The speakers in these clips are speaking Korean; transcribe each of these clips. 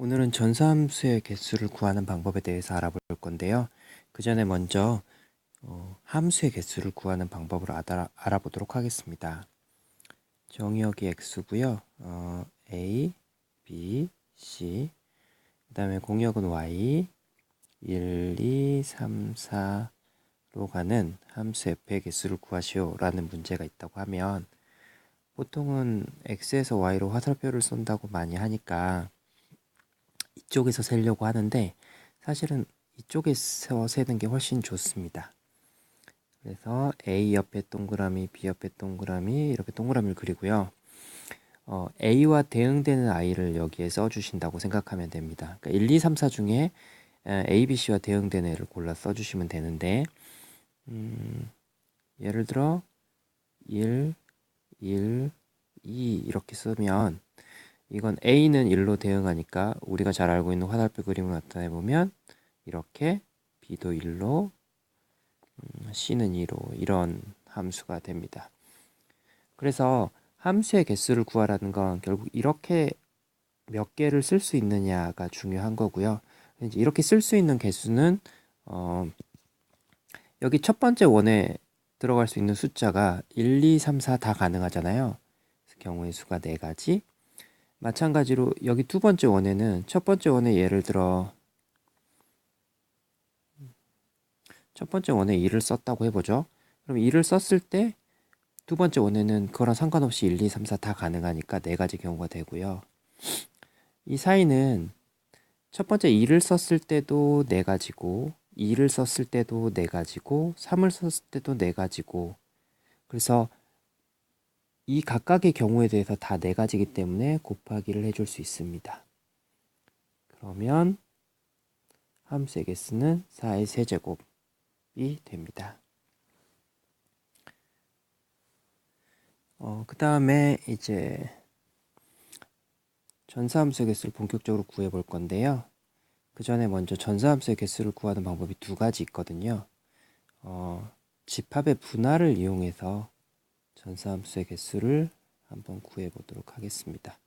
오늘은 전사함수의 개수를 구하는 방법에 대해서 알아볼 건데요. 그 전에 먼저 어, 함수의 개수를 구하는 방법을 알아, 알아 보도록 하겠습니다. 정의역이 x고요. 어, a, b, c 그 다음에 공역은 y 1, 2, 3, 4로 가는 함수 f의 개수를 구하시오 라는 문제가 있다고 하면 보통은 x에서 y로 화살표를 쏜다고 많이 하니까 이쪽에서 세려고 하는데 사실은 이쪽에서 세는 게 훨씬 좋습니다. 그래서 A 옆에 동그라미, B 옆에 동그라미 이렇게 동그라미를 그리고요. 어, A와 대응되는 I를 여기에 써주신다고 생각하면 됩니다. 그러니까 1, 2, 3, 4 중에 A, B, C와 대응되는 애를 골라 써주시면 되는데 음, 예를 들어 1, 1, 2 이렇게 쓰면 이건 A는 1로 대응하니까 우리가 잘 알고 있는 화살표 그림을 나타내 보면 이렇게 B도 1로 음, C는 2로 이런 함수가 됩니다. 그래서 함수의 개수를 구하라는 건 결국 이렇게 몇 개를 쓸 수 있느냐가 중요한 거고요. 이제 이렇게 쓸 수 있는 개수는 어, 여기 첫 번째 원에 들어갈 수 있는 숫자가 1, 2, 3, 4 다 가능하잖아요. 경우의 수가 네 가지. 마찬가지로 여기 두 번째 원에는 첫 번째 원에 예를 들어 첫 번째 원에 2를 썼다고 해보죠. 그럼 2를 썼을 때 두 번째 원에는 그거랑 상관없이 1, 2, 3, 4 다 가능하니까 네 가지 경우가 되고요. 이 사이는 첫 번째 2를 썼을 때도 네 가지고 2를 썼을 때도 네 가지고 3을 썼을 때도 네 가지고 그래서 이 각각의 경우에 대해서 다 네 가지이기 때문에 곱하기를 해줄 수 있습니다. 그러면 개수는 4의 세제곱이 됩니다. 어, 그 다음에 이제 전사함수의 개수를 본격적으로 구해 볼 건데요. 그 전에 먼저 전사함수의 개수를 구하는 방법이 두 가지 있거든요. 어, 집합의 분할을 이용해서 전사함수의 개수를 한번 구해 보도록 하겠습니다.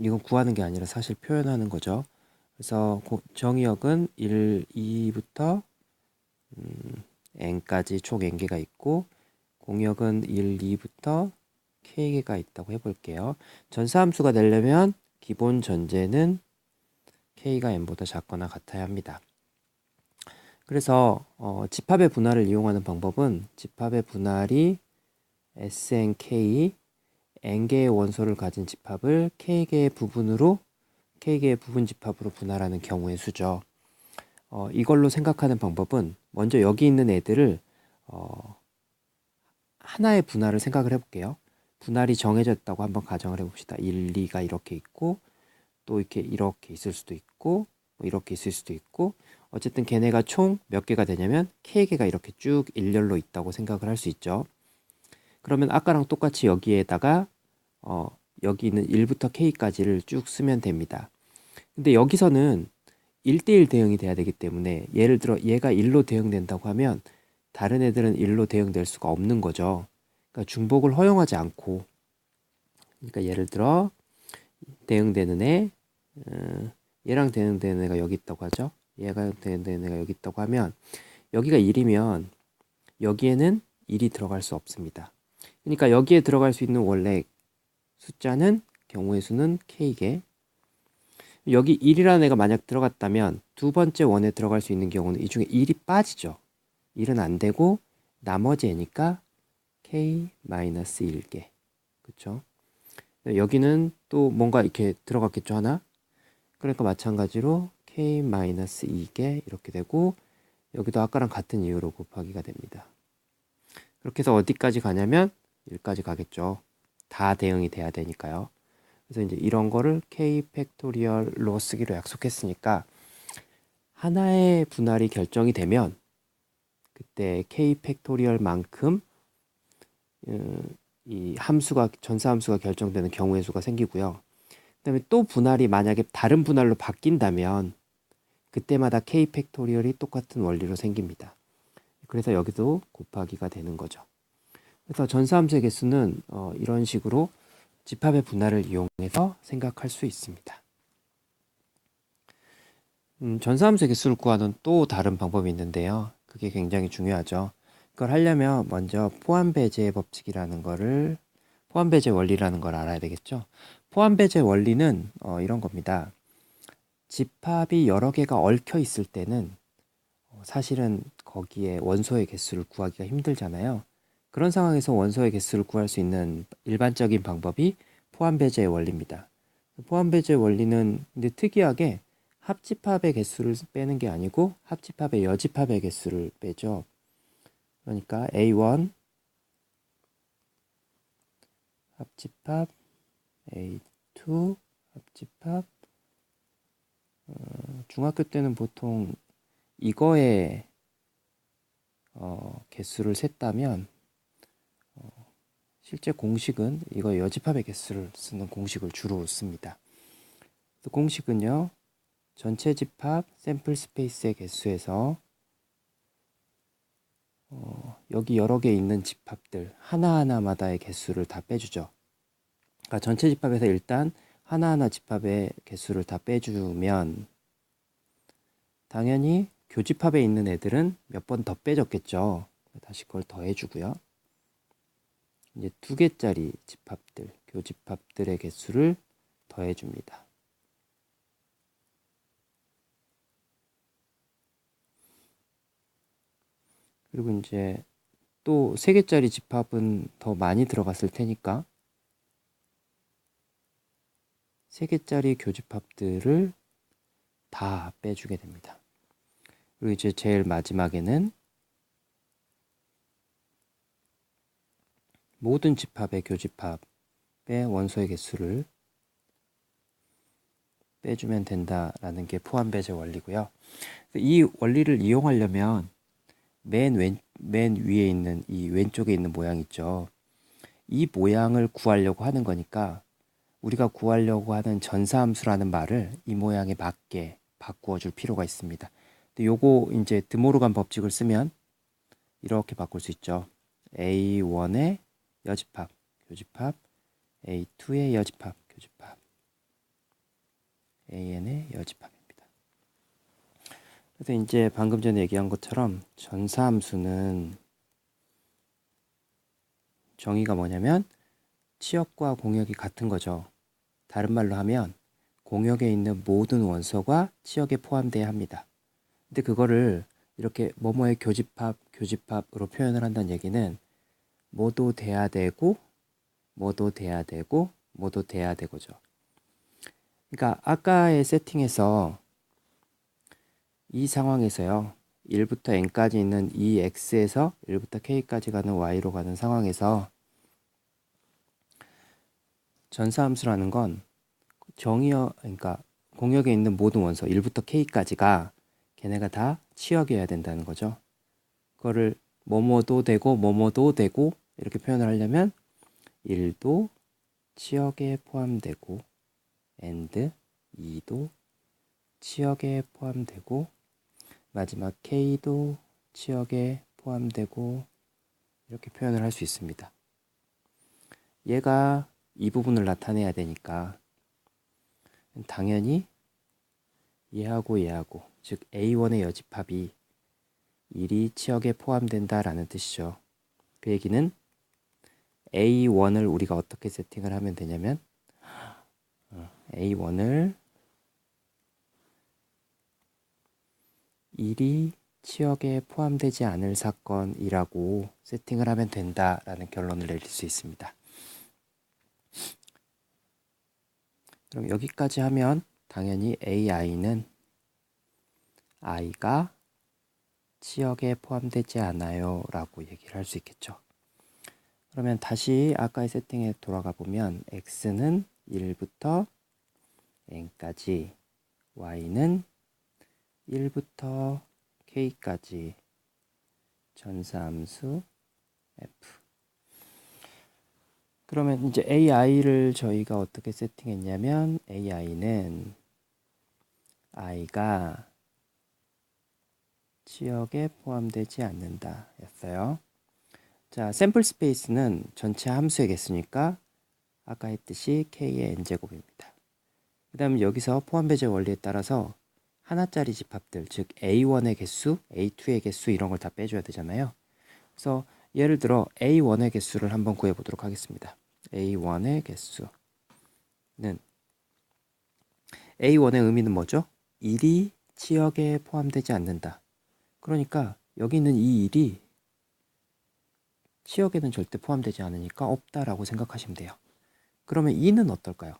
이건 구하는 게 아니라 사실 표현하는 거죠. 그래서 정의역은 1, 2부터 음, n까지 총 n개가 있고 공역은 1, 2부터 k개가 있다고 해볼게요. 전사함수가 되려면 기본 전제는 k가 n보다 작거나 같아야 합니다. 그래서 어, 집합의 분할을 이용하는 방법은 집합의 분할이 SNK n개의 원소를 가진 집합을 k개의 부분으로 k개의 부분 집합으로 분할하는 경우의 수죠. 어, 이걸로 생각하는 방법은 먼저 여기 있는 애들을 어, 하나의 분할을 생각을 해볼게요. 분할이 정해졌다고 한번 가정을 해봅시다. 1, 2가 이렇게 있고 또 이렇게 이렇게 있을 수도 있고 뭐 이렇게 있을 수도 있고 어쨌든 걔네가 총 몇 개가 되냐면 K개가 이렇게 쭉 일렬로 있다고 생각을 할 수 있죠. 그러면 아까랑 똑같이 여기에다가 어, 여기 있는 1부터 K까지를 쭉 쓰면 됩니다. 근데 여기서는 1대1 대응이 돼야 되기 때문에 예를 들어 얘가 1로 대응된다고 하면 다른 애들은 1로 대응될 수가 없는 거죠. 그러니까 중복을 허용하지 않고 그러니까 예를 들어 대응되는 애 어, 얘랑 대응되는 애가 여기 있다고 하죠. 얘가 대응되는 애가 여기 있다고 하면 여기가 1이면 여기에는 1이 들어갈 수 없습니다. 그러니까 여기에 들어갈 수 있는 원래 숫자는 경우의 수는 k개 여기 1이라는 애가 만약 들어갔다면 두 번째 원에 들어갈 수 있는 경우는 이 중에 1이 빠지죠. 1은 안 되고 나머지 애니까 k-1개. 그쵸? 여기는 또 뭔가 이렇게 들어갔겠죠, 하나? 그러니까 마찬가지로 k-2개 이렇게 되고 여기도 아까랑 같은 이유로 곱하기가 됩니다. 그렇게 해서 어디까지 가냐면 1까지 가겠죠. 다 대응이 돼야 되니까요. 그래서 이제 이런 거를 k 팩토리얼로 쓰기로 약속했으니까 하나의 분할이 결정이 되면 그때 k 팩토리얼만큼 어, 이 함수가 전사 함수가 결정되는 경우의 수가 생기고요. 그다음에 또 분할이 만약에 다른 분할로 바뀐다면 그때마다 k 팩토리얼이 똑같은 원리로 생깁니다. 그래서 여기도 곱하기가 되는 거죠. 그래서 전사함수의 개수는 어, 이런 식으로 집합의 분할을 이용해서 생각할 수 있습니다. 음, 전사함수의 개수를 구하는 또 다른 방법이 있는데요. 그게 굉장히 중요하죠. 그걸 하려면 먼저 포함배제 법칙이라는 거를 포함배제 원리라는 걸 알아야 되겠죠. 포함배제 원리는 어, 이런 겁니다. 집합이 여러 개가 얽혀 있을 때는 어, 사실은 거기에 원소의 개수를 구하기가 힘들잖아요. 그런 상황에서 원소의 개수를 구할 수 있는 일반적인 방법이 포함 배제 원리입니다. 포함 배제 원리는 근데 특이하게 합집합의 개수를 빼는 게 아니고 합집합의 여집합의 개수를 빼죠. 그러니까 A1 합집합 A2 합집합 어, 중학교 때는 보통 이거의 어, 개수를 셌다면 어, 실제 공식은 이거 여집합의 개수를 쓰는 공식을 주로 씁니다. 그 공식은요. 전체 집합 샘플 스페이스의 개수에서 어, 여기 여러 개 있는 집합들 하나하나마다의 개수를 다 빼주죠. 그러니까 전체 집합에서 일단 하나하나 집합의 개수를 다 빼주면 당연히 교집합에 있는 애들은 몇 번 더 빼줬겠죠. 다시 그걸 더해주고요. 이제 두 개짜리 집합들, 교집합들의 개수를 더해 줍니다. 그리고 이제 또 세 개짜리 집합은 더 많이 들어갔을 테니까 세 개짜리 교집합들을 다 빼주게 됩니다. 그리고 이제 제일 마지막에는 모든 집합의 교집합의 원소의 개수를 빼주면 된다라는 게 포함배제 원리고요. 이 원리를 이용하려면 맨, 왼, 맨 위에 있는 이 왼쪽에 있는 모양 있죠. 이 모양을 구하려고 하는 거니까 우리가 구하려고 하는 전사함수라는 말을 이 모양에 맞게 바꾸어 줄 필요가 있습니다. 요거 이제 드모르간 법칙을 쓰면 이렇게 바꿀 수 있죠. A1의 여집합, 교집합, A2의 여집합, 교집합, AN의 여집합. 그래서 이제 방금 전에 얘기한 것처럼 전사함수는 정의가 뭐냐면 치역과 공역이 같은 거죠. 다른 말로 하면 공역에 있는 모든 원소가 치역에 포함돼야 합니다. 근데 그거를 이렇게 뭐뭐의 교집합, 교집합으로 표현을 한다는 얘기는 뭐도 돼야 되고 뭐도 돼야 되고 뭐도 돼야 되고죠. 그러니까 아까의 세팅에서 이 상황에서요. 1부터 n까지 있는 이 x에서 1부터 k까지 가는 y로 가는 상황에서 전사함수라는 건 정의어 그러니까 공역에 있는 모든 원소 1부터 k까지가 걔네가 다 치역이어야 된다는 거죠. 그거를 뭐뭐도 되고 뭐뭐도 되고 이렇게 표현을 하려면 1도 치역에 포함되고 and 2도 치역에 포함되고 마지막 K도 치역에 포함되고 이렇게 표현을 할 수 있습니다. 얘가 이 부분을 나타내야 되니까 당연히 얘하고 얘하고 즉 A1의 여집합이 1이 치역에 포함된다라는 뜻이죠. 그 얘기는 A1을 우리가 어떻게 세팅을 하면 되냐면 어, A1을 1이 치역에 포함되지 않을 사건이라고 세팅을 하면 된다라는 결론을 내릴 수 있습니다. 그럼 여기까지 하면 당연히 AI는 I가 치역에 포함되지 않아요 라고 얘기를 할 수 있겠죠. 그러면 다시 아까의 세팅에 돌아가 보면 X는 1부터 N까지 Y는 1부터 K까지 전사함수 F 그러면 이제 AI를 저희가 어떻게 세팅했냐면 AI는 I가 지역에 포함되지 않는다 였어요. 자, 샘플 스페이스는 전체 함수의 개수니까 아까 했듯이 K의 N제곱입니다. 그 다음 여기서 포함 배제 원리에 따라서 하나짜리 집합들, 즉 A1의 개수, A2의 개수 이런 걸 다 빼줘야 되잖아요. 그래서 예를 들어 A1의 개수를 한번 구해 보도록 하겠습니다. A1의 개수는 A1의 의미는 뭐죠? 1이 치역에 포함되지 않는다. 그러니까 여기 있는 이 1이 치역에는 절대 포함되지 않으니까 없다라고 생각하시면 돼요. 그러면 2는 어떨까요?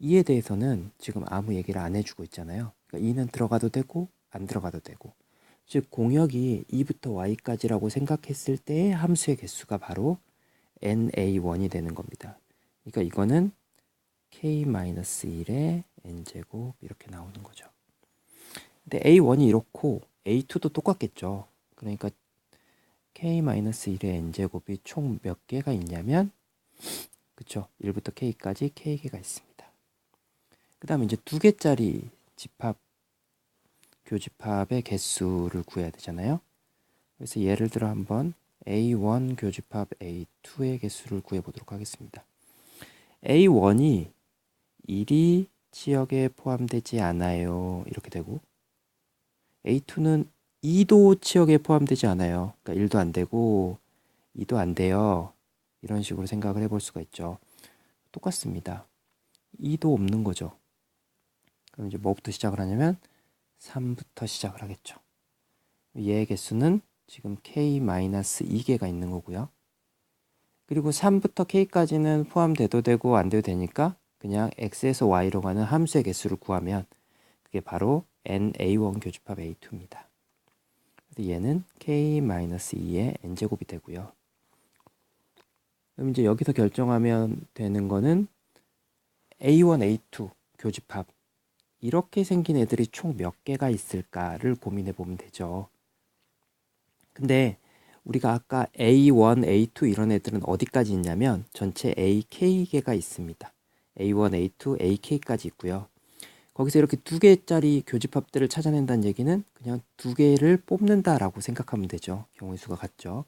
2에 대해서는 지금 아무 얘기를 안 해주고 있잖아요. 그러니까 2는 들어가도 되고 안 들어가도 되고 즉 공역이 2부터 y까지라고 생각했을 때의 함수의 개수가 바로 na1이 되는 겁니다. 그러니까 이거는 k-1의 n제곱 이렇게 나오는 거죠. 근데 a1이 이렇고 a2도 똑같겠죠. 그러니까 k-1의 n제곱이 총 몇 개가 있냐면 그쵸 1부터 k까지 k개가 있습니다. 그 다음에 이제 두 개짜리 집합 교집합의 개수를 구해야 되잖아요. 그래서 예를 들어 한번 A1 교집합 A2의 개수를 구해 보도록 하겠습니다. A1이 1이 지역에 포함되지 않아요. 이렇게 되고 A2는 2도 지역에 포함되지 않아요. 그러니까 1도 안 되고 2도 안 돼요. 이런 식으로 생각을 해볼 수가 있죠. 똑같습니다. 2도 없는 거죠. 그럼 이제 뭐부터 시작을 하냐면 3부터 시작을 하겠죠. 얘의 개수는 지금 k-2개가 있는 거고요. 그리고 3부터 k까지는 포함돼도 되고 안 돼도 되니까 그냥 x에서 y로 가는 함수의 개수를 구하면 그게 바로 na1 교집합 a2입니다. 얘는 k-2의 n제곱이 되고요. 그럼 이제 여기서 결정하면 되는 거는 a1, a2 교집합 이렇게 생긴 애들이 총 몇 개가 있을까를 고민해 보면 되죠. 근데 우리가 아까 A1, A2 이런 애들은 어디까지 있냐면 전체 AK개가 있습니다. A1, A2, AK까지 있고요. 거기서 이렇게 두 개짜리 교집합들을 찾아낸다는 얘기는 그냥 두 개를 뽑는다라고 생각하면 되죠. 경우의 수가 같죠.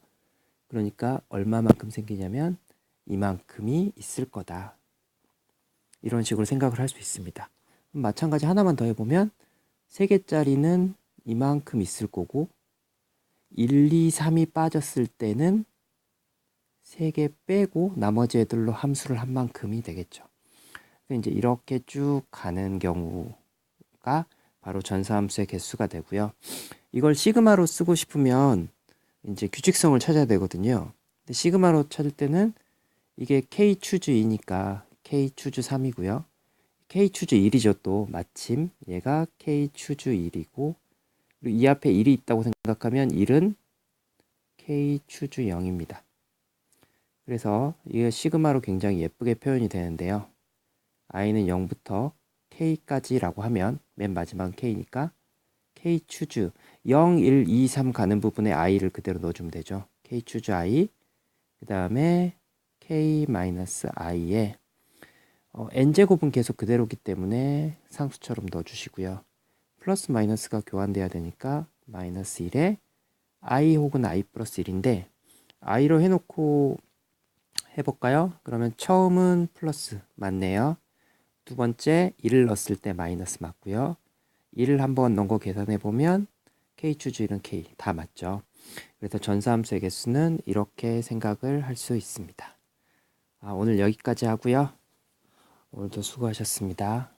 그러니까 얼마만큼 생기냐면 이만큼이 있을 거다. 이런 식으로 생각을 할 수 있습니다. 마찬가지 하나만 더 해보면 3개짜리는 이만큼 있을 거고 1, 2, 3이 빠졌을 때는 3개 빼고 나머지 애들로 함수를 한 만큼이 되겠죠. 이제 이렇게 쭉 가는 경우가 바로 전사함수의 개수가 되고요. 이걸 시그마로 쓰고 싶으면 이제 규칙성을 찾아야 되거든요. 근데 시그마로 찾을 때는 이게 k 추주 2니까 k 추주 3이고요. K 추주 1이죠 또 마침 얘가 K 추주 1이고 그리고 이 앞에 1이 있다고 생각하면 1은 K 추주 0입니다. 그래서 이게 시그마로 굉장히 예쁘게 표현이 되는데요. I는 0부터 k까지라고 하면 맨 마지막 k니까 k 추주 0, 1, 2, 3 가는 부분에 i를 그대로 넣어주면 되죠. k 추주 i 그 다음에 k-i에 어, n제곱은 계속 그대로기 때문에 상수처럼 넣어주시고요. 플러스 마이너스가 교환돼야 되니까 마이너스 1에 i 혹은 i 플러스 1인데 i로 해놓고 해볼까요? 그러면 처음은 플러스 맞네요. 두 번째 1을 넣었을 때 마이너스 맞고요. 1을 한번 넣은 거 계산해 보면 k 추주 1은 k 다 맞죠. 그래서 전사함수의 개수는 이렇게 생각을 할 수 있습니다. 아, 오늘 여기까지 하고요. 오늘도 수고하셨습니다.